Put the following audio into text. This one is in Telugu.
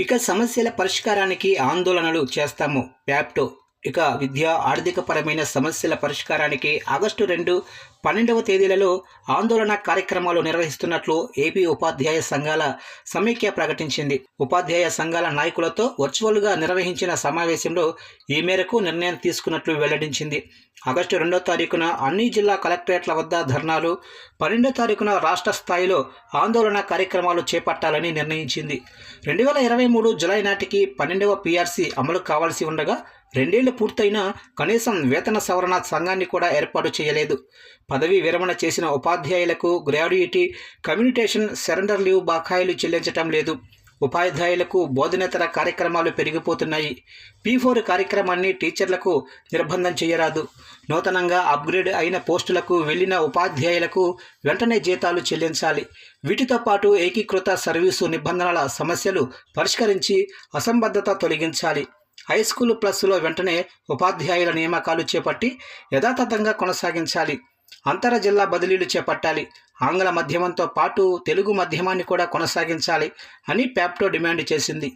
ఇక సమస్యల పరిష్కారానికి ఆందోళనలు చేస్తాము. ప్యాప్టో. ఇక విద్యా ఆర్థికపరమైన సమస్యల పరిష్కారానికి ఆగస్టు రెండు పన్నెండవ తేదీలలో ఆందోళన కార్యక్రమాలు నిర్వహిస్తున్నట్లు ఏపీ ఉపాధ్యాయ సంఘాల సమైక్య ప్రకటించింది. ఉపాధ్యాయ సంఘాల నాయకులతో వర్చువల్గా నిర్వహించిన సమావేశంలో ఈ మేరకు నిర్ణయం తీసుకున్నట్లు వెల్లడించింది. ఆగస్టు రెండో తారీఖున అన్ని జిల్లా కలెక్టరేట్ల వద్ద ధర్నాలు పన్నెండో తారీఖున రాష్ట్ర స్థాయిలో ఆందోళన కార్యక్రమాలు చేపట్టాలని నిర్ణయించింది. రెండు వేల ఇరవై మూడు జులై నాటికి పన్నెండవ పీఆర్సీ అమలు కావాల్సి ఉండగా రెండేళ్ళు పూర్తయినా కనీసం వేతన సవరణ సంఘాన్ని కూడా ఏర్పాటు చేయలేదు. పదవీ విరమణ చేసిన ఉపాధ్యాయులకు గ్రాడ్యుయేటీ కమ్యూనికేషన్ సరెండర్ లీవ్ బకాయిలు చెల్లించటం లేదు. ఉపాధ్యాయులకు బోధనేతర కార్యక్రమాలు పెరిగిపోతున్నాయి. పీ ఫోర్ కార్యక్రమాన్ని టీచర్లకు నిర్బంధం చేయరాదు. నూతనంగా అప్గ్రేడ్ అయిన పోస్టులకు వెళ్ళిన ఉపాధ్యాయులకు వెంటనే జీతాలు చెల్లించాలి. వీటితో పాటు ఏకీకృత సర్వీసు నిబంధనల సమస్యలు పరిష్కరించి అసంబద్ధత తొలగించాలి. హై స్కూల్ ప్లస్లో వెంటనే ఉపాధ్యాయుల నియామకాలు చేపట్టి యథాతథంగా కొనసాగించాలి. అంతర జిల్లా బదిలీలు చేపట్టాలి. ఆంగ్ల మాధ్యమంతో పాటు తెలుగు మాధ్యమాన్ని కూడా కొనసాగించాలి అని ప్యాప్టో డిమాండ్ చేసింది.